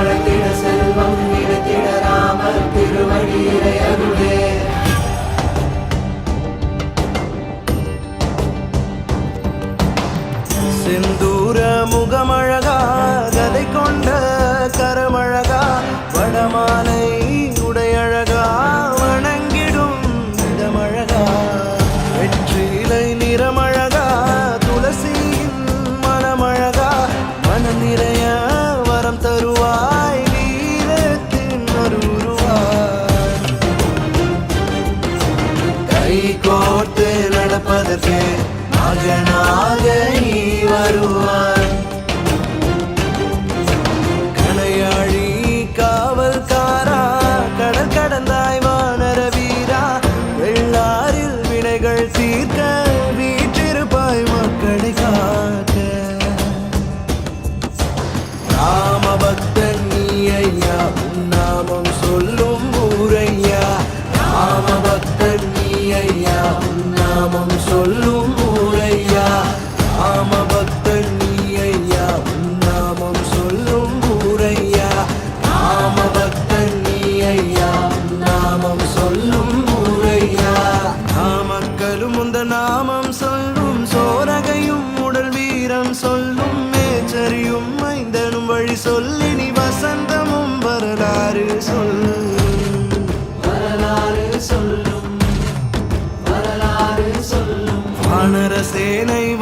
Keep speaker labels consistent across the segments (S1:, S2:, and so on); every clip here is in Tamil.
S1: வளர்த்திட செல்வம் நிறுத்திட ராமர் திருவடியிலே அருளே.
S2: செந்தூர முகமழகா கதை கொண்ட கரமழகா வடமாலை உடையழகா வணங்கிடும் இடமழகா வெற்றிலை நிறமழகா துளசியின் மனமழகா மன வரம் தருவா. மகனாக நீ வரும்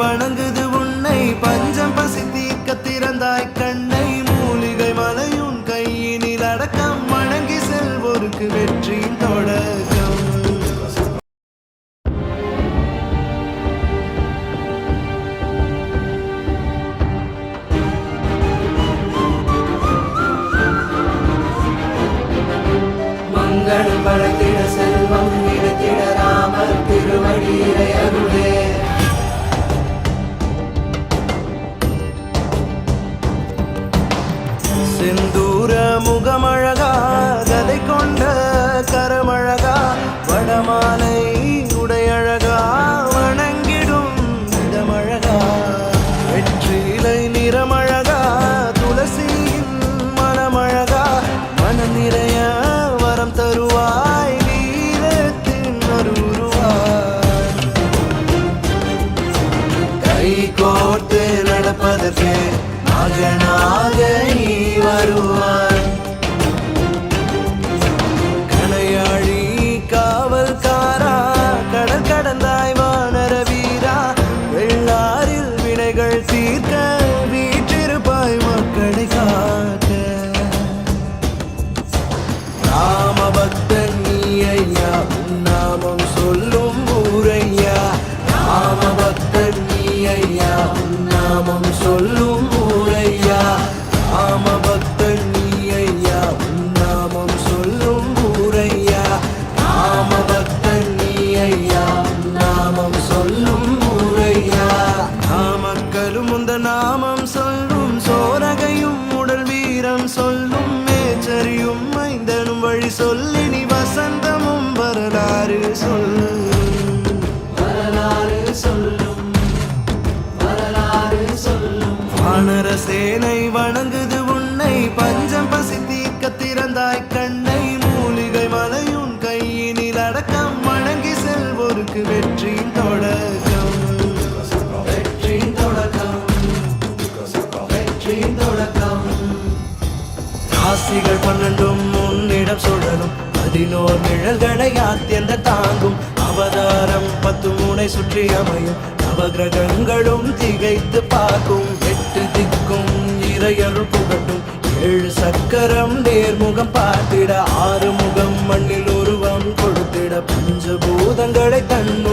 S1: കാണാൻ மாலை
S2: வானர சேனை வணங்குது உன்னை. பஞ்சம் பசி தீர்க்க திறந்தாய் கண்ணை. மூலிகை மலையுன் கையினில் அடக்கம். வணங்கி செல்வோருக்கு வெற்றியின் தொடக்கம். வெற்றியின் தொடக்கம்.
S1: வெற்றியின் தொடக்கம்.
S2: ராசிகள் பன்னெண்டும் உன்னிடம் சுழலும். பதினோர் நிழல்களை ஆத்தியந்த தாங்கும். அவதாரம் பத்து முனை சுற்றி அமையும். நவகிரகங்களும் திகைத்து பார்க்கும். எட்டு திக்கும் இறையருள் புகட்டும். ஏழு சக்கரம் நேர்முகம் பார்த்திட ஆறு முகம் மண்ணில் உருவம் கொடுத்திட. பஞ்சபூதங்களை தன்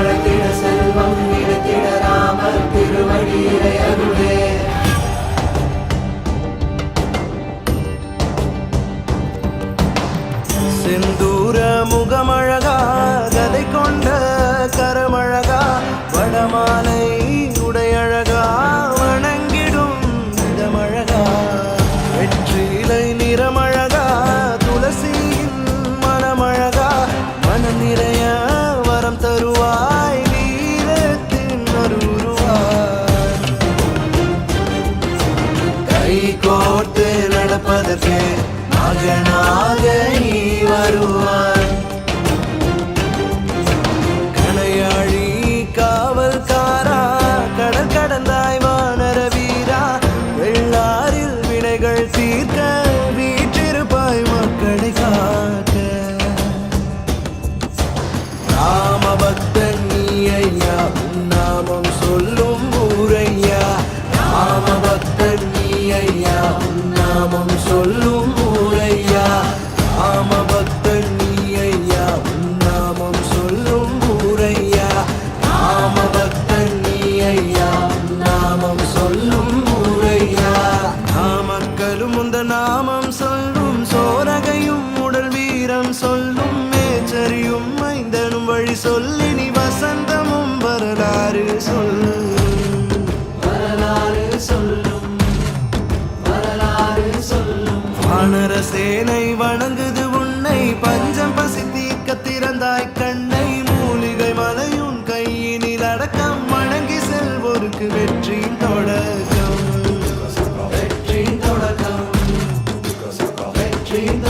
S1: வளர்த்திட செல்வம் நிலத்திட ராமர் திருவடியிலே அருளே.
S2: செந்தூர முகமழகா கதை கொண்ட கரமழகா வடமாலை தீர்க்க சொல்லும் வரலாறு சொல்லும். வானர சேனை வணங்குது உன்னை. பஞ்சம் பசி தீக்க திறந்தாய் கண்ணை. மூலிகை மலையுன் கையினில் அடக்கம். வணங்கி செல்வோருக்கு வெற்றியின் தொடக்கம்.
S1: வெற்றியின் தொடக்கம். வெற்றியின்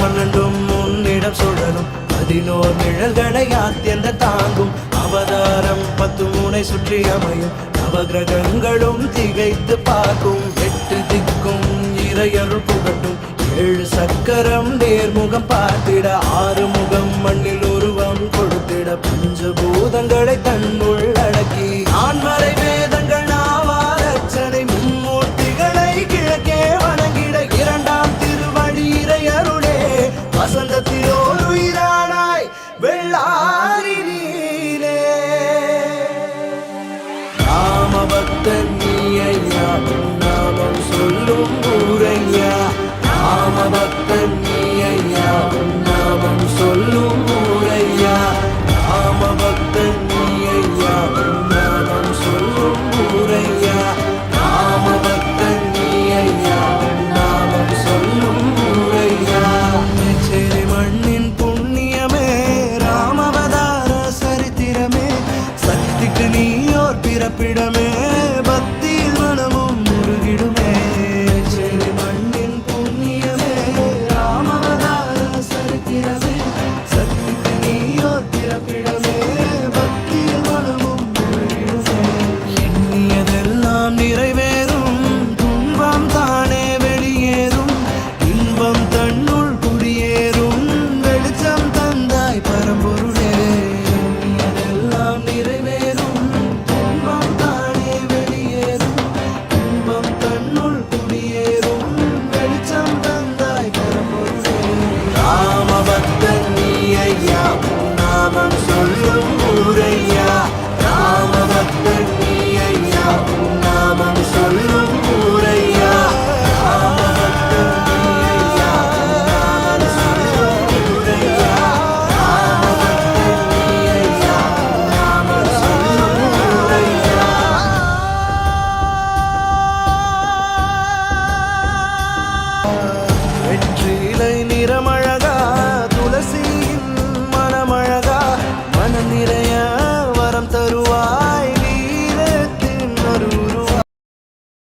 S2: பன்னெண்டும் உன்னிடம் சுழலும். பதினோர் நிழல்களை ஆத்தியந்த தாங்கும். அவதாரம் பத்து முனை சுற்றி அமையும். நவகிரகங்களும் திகைத்து பார்க்கும். எட்டு திக்கும் இறையருள் புகட்டும். ஏழு சக்கரம் நேர்முகம் பார்த்திட ஆறு முகம் மண்ணில் உருவம் கொடுத்திட. பஞ்சபூதங்களை தன்னுள் அடக்கி ஆண்மறை வேதங்கள் நாவாரச்சனை மும்மூர்த்திகளை கிழக்கே வணங்கிட இரண்டாம் திருவழி இறையருளே. வசந்தத்தில்